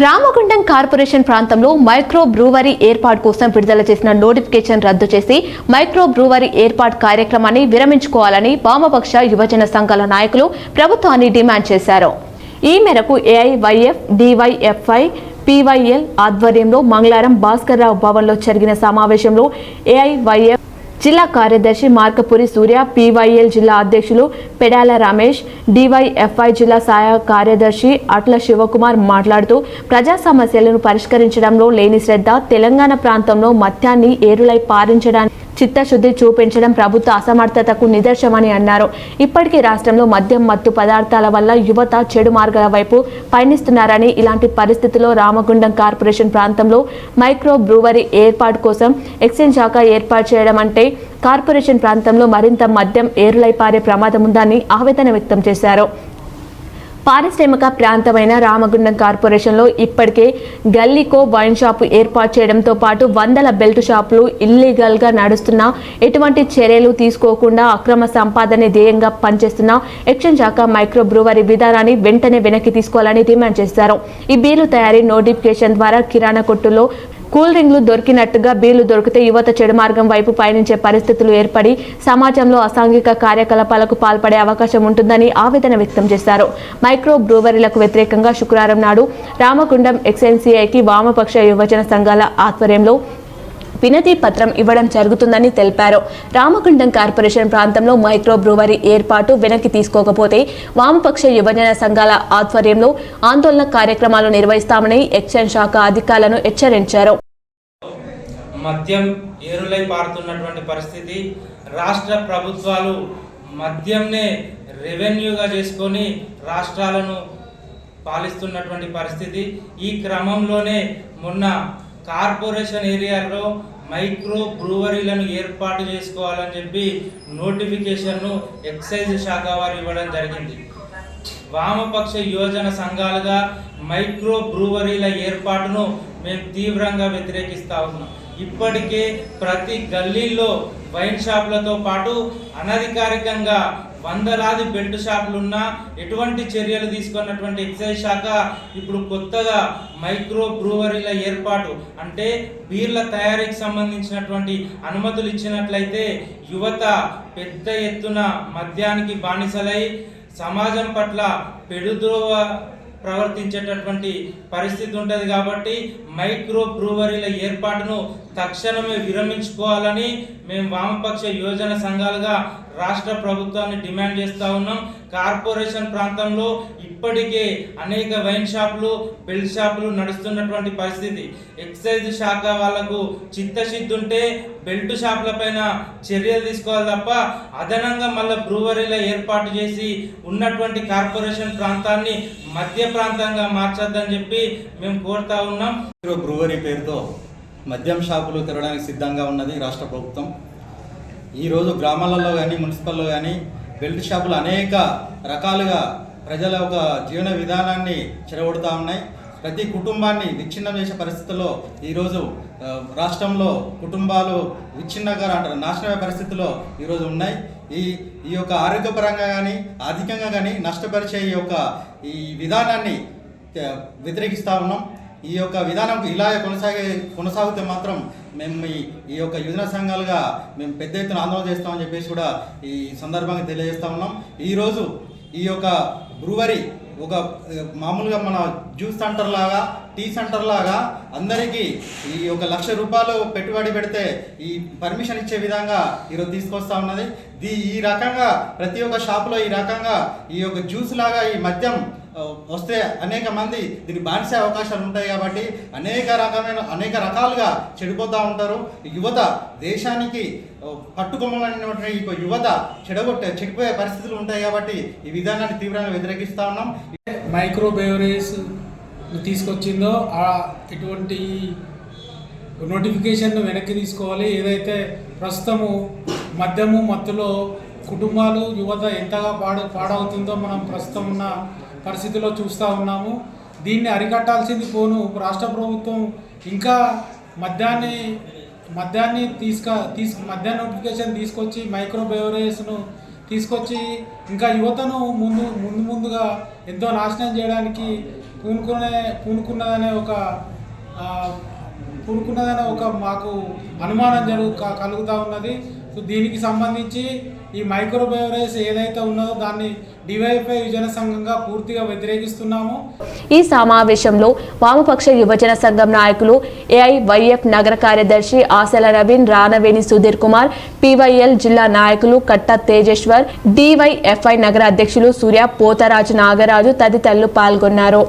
Ramagundam corporation ప్రాంతంలో micro brewery ఏర్పాటు కోసం విడుదల చేసిన నోటిఫికేషన్ రద్దు చేసి మైక్రో బ్రూవరీ ఏర్పాటు కార్యక్రమాన్ని విరమించుకోవాలని వామపక్ష యువజన సంఘాల నాయకులు ప్రభుత్వాన్ని డిమాండ్ చేశారు. ఈ మేరకు ఏఐవైఎఫ్ డివైఎఫ్ఐ పివైఎల్ ఆధ్వర్యంలో మంగళవారం భాస్కర్రావు భవన్లో జరిగిన సమావేశంలో ఏఐవైఎఫ్ జిల్లా కార్యదర్శి మార్కపురి సూర్య పీవైఎల్ జిల్లా అధ్యక్షులు పెడాల రమేష్ డివైఎఫ్ఐ జిల్లా సహాయ కార్యదర్శి అట్ల శివకుమార్ మాట్లాడుతూ ప్రజా సమస్యలను పరిష్కరించడంలో లేని శ్రద్ధ తెలంగాణ ప్రాంతంలో మత్యాన్ని ఏరులై పారించడానికి చిత్తశుద్ధి చూపించడం ప్రభుత్వ అసమర్థతకు నిదర్శనమని అన్నారు. ఇప్పటికీ రాష్ట్రంలో మద్యం మత్తు పదార్థాల వల్ల యువత చెడు మార్గాల వైపు పయనిస్తున్నారని ఇలాంటి పరిస్థితుల్లో రామగుండం కార్పొరేషన్ ప్రాంతంలో మైక్రో బ్రూవరీ ఏర్పాటు కోసం ఎక్స్చేంజ్ శాఖ ఏర్పాటు చేయడం అంటే కార్పొరేషన్ ప్రాంతంలో మరింత మద్యం ఏరులై పారే ప్రమాదం ఉందని ఆవేదన వ్యక్తం చేశారు. పారిశ్రామిక ప్రాంతమైన రామగుండం కార్పొరేషన్లో ఇప్పటికే గల్లీకో వైన్ షాపు ఏర్పాటు చేయడంతో పాటు వందల బెల్ట్ షాపులు ఇల్లీగల్గా నడుస్తున్న ఎటువంటి చర్యలు తీసుకోకుండా అక్రమ సంపాదన ధ్యేయంగా పనిచేస్తున్న ఎక్షన్ శాఖ మైక్రో బ్రూవరీ విధానాన్ని వెంటనే వెనక్కి తీసుకోవాలని డిమాండ్ చేశారు. ఈ బీరు తయారీ నోటిఫికేషన్ ద్వారా కిరాణా కొట్టులో కూల్ డ్రింక్లు దొరికినట్టుగా బీర్లు దొరికితే యువత చెడు మార్గం వైపు పయనించే పరిస్థితులు ఏర్పడి సమాజంలో అసాంఘిక కార్యకలాపాలకు పాల్పడే అవకాశం ఉంటుందని ఆవేదన వ్యక్తం చేశారు. మైక్రో బ్రూవరీలకు వ్యతిరేకంగా శుక్రవారం నాడు రామకుండం ఎక్స్ఎన్సీఐకి వామపక్ష యువజన సంఘాల ఆధ్వర్యంలో వినతి పత్రం ఇవ్వడం జరుగుతుందని తెలిపారు. రామగుండం కార్పొరేషన్ ప్రాంతంలో మైక్రో బ్రూవరీ ఏర్పాటు వెనక్కి తీసుకోకపోతే వామపక్ష యువజన సంఘాల ఆధ్వర్యంలో ఆందోళన కార్యక్రమాలు నిర్వహిస్తామని ఎక్సైజ్ శాఖ అధికారులను హెచ్చరించారు. మద్యం ఏరులై పారుతున్నటువంటి పరిస్థితి రాష్ట్ర ప్రభుత్వాలు మద్యంనే రెవెన్యూగా చేసుకొని రాష్ట్రాలను పాలిస్తున్నటువంటి పరిస్థితి ఈ క్రమంలోనే మొన్న కార్పొరేషన్ ఏరియాలో మైక్రో బ్రూవరీలను ఏర్పాటు చేసుకోవాలని చెప్పి నోటిఫికేషన్ను ఎక్సైజ్ శాఖ వారు ఇవ్వడం జరిగింది. వామపక్ష యువజన సంఘాలుగా మైక్రో బ్రూవరీల ఏర్పాటును మేము తీవ్రంగా వ్యతిరేకిస్తూ ఉన్నాం. ఇప్పటికే ప్రతి గల్లీల్లో వైన్ షాపులతో పాటు అనధికారికంగా వందలాది బెల్ట్ షాపులున్నా ఎటువంటి చర్యలు తీసుకున్నటువంటి ఎక్సైజ్ శాఖ ఇప్పుడు కొత్తగా మైక్రో బ్రూవరీల ఏర్పాటు అంటే బీర్ల తయారీకి సంబంధించినటువంటి అనుమతులు ఇచ్చినట్లయితే యువత పెద్ద ఎత్తున మద్యానికి బానిసలై సమాజం పట్ల పెడుద్రోవ ప్రవర్తించేటటువంటి పరిస్థితి ఉంటుంది కాబట్టి మైక్రో బ్రూవరీల ఏర్పాటును తక్షణమే విరమించుకోవాలని మేము వామపక్ష యోజన సంఘాలుగా రాష్ట్ర ప్రభుత్వాన్ని డిమాండ్ చేస్తూ ఉన్నాం. కార్పొరేషన్ ప్రాంతంలో ఇప్పటికే అనేక వైన్ షాపులు బెల్ట్ షాపులు నడుస్తున్నటువంటి పరిస్థితి. ఎక్సైజ్ శాఖ వాళ్ళకు చిత్తశుద్ధి ఉంటే బెల్ట్ షాపుల పైన చర్యలు తీసుకోవాలి తప్ప అదనంగా మళ్ళీ బ్రూవరీల ఏర్పాటు చేసి ఉన్నటువంటి కార్పొరేషన్ ప్రాంతాన్ని మధ్య ప్రాంతంగా మార్చొద్దని చెప్పి మేము కోరుతా ఉన్నాం. బ్రూవరీ పేరుతో మద్యం షాపులు తెరవడానికి సిద్ధంగా ఉన్నది రాష్ట్ర ప్రభుత్వం. ఈరోజు గ్రామాలలో కానీ మున్సిపల్లో కానీ బెల్ట్ షాపులు అనేక రకాలుగా ప్రజల ఒక జీవన విధానాన్ని చెడగొడుతూ ఉన్నాయి. ప్రతి కుటుంబాన్ని విచ్ఛిన్నం చేసే పరిస్థితుల్లో ఈరోజు రాష్ట్రంలో కుటుంబాలు విచ్ఛిన్నంగా అంటారు నాశనమయ్యే పరిస్థితుల్లో ఈరోజు ఉన్నాయి. ఈ ఈ యొక్క ఆరోగ్యపరంగా కానీ ఆర్థికంగా కానీ నష్టపరిచే ఈ యొక్క ఈ విధానాన్ని వ్యతిరేకిస్తూ ఉన్నాం. ఈ యొక్క విధానం ఇలాగే కొనసాగే కొనసాగితే మాత్రం మేము ఈ ఈ యొక్క యువజన సంఘాలుగా మేము పెద్ద ఎత్తున ఆందోళన చేస్తామని చెప్పేసి కూడా ఈ సందర్భంగా తెలియజేస్తా ఉన్నాం. ఈరోజు ఈ యొక్క బ్రూవరీ ఒక మామూలుగా మన జ్యూస్ సెంటర్ లాగా టీ సెంటర్ లాగా అందరికీ ఈ ఒక లక్ష రూపాయలు పెట్టుబడి పెడితే ఈ పర్మిషన్ ఇచ్చే విధంగా ఈరోజు తీసుకొస్తా ఉన్నది. దీ ఈ రకంగా ప్రతి ఒక్క షాపులో ఈ రకంగా ఈ యొక్క జ్యూస్ లాగా ఈ మద్యం వస్తే అనేక మంది దీన్ని బానిసే అవకాశాలు ఉంటాయి కాబట్టి అనేక రకమైన అనేక రకాలుగా చెడిపోతూ ఉంటారు. యువత దేశానికి ఆ, పట్టుకోమలైనటువంటి యువత చెడగొట్టే చెడిపోయే పరిస్థితులు ఉంటాయి కాబట్టి ఈ విధానాన్ని తీవ్రంగా వ్యతిరేకిస్తా ఉన్నాం. మైక్రో బేవరేజ్ తీసుకొచ్చిందో ఆ ఇటువంటి నోటిఫికేషన్ వెనక్కి తీసుకోవాలి. ఏదైతే ప్రస్తుతము మద్యము మత్తులో కుటుంబాలు యువత ఎంతగా పాడు పాడవుతుందో మనం ప్రస్తుతం ఉన్న పరిస్థితిలో చూస్తూ ఉన్నాము. దీన్ని అరికట్టాల్సింది పోను. రాష్ట్ర ప్రభుత్వం ఇంకా మద్యాన్ని మద్యాన్ని తీసుక తీసు మద్య నోటిఫికేషన్ తీసుకొచ్చి మైక్రో బెవరేజ్ను తీసుకొచ్చి ఇంకా యువతను ముందు ముందు ముందుగా ఎంతో నాశనం చేయడానికి పూనుకునే పూనుకున్నదనే ఒక పూనుకున్నదనే ఒక మాకు అనుమానం జరుగు కలుగుతూ ఉన్నది. సో దీనికి సంబంధించి ఈ మైక్రో ఏదైతే ఉన్నదో దాన్ని డివైఫై యువజన సంఘంగా పూర్తిగా వ్యతిరేకిస్తున్నాము. ఈ సమావేశంలో వామపక్ష యువజన సంఘం నాయకులు ఏఐవైఎఫ్ నగర కార్యదర్శి ఆశల రవీన్ రానవేణి సుధీర్ కుమార్ పివైఎల్ జిల్లా నాయకులు కట్ట తేజేశ్వర్ డివైఎఫ్ఐ నగర అధ్యక్షులు సూర్య పోతరాజు నాగరాజు తదితరులు పాల్గొన్నారు.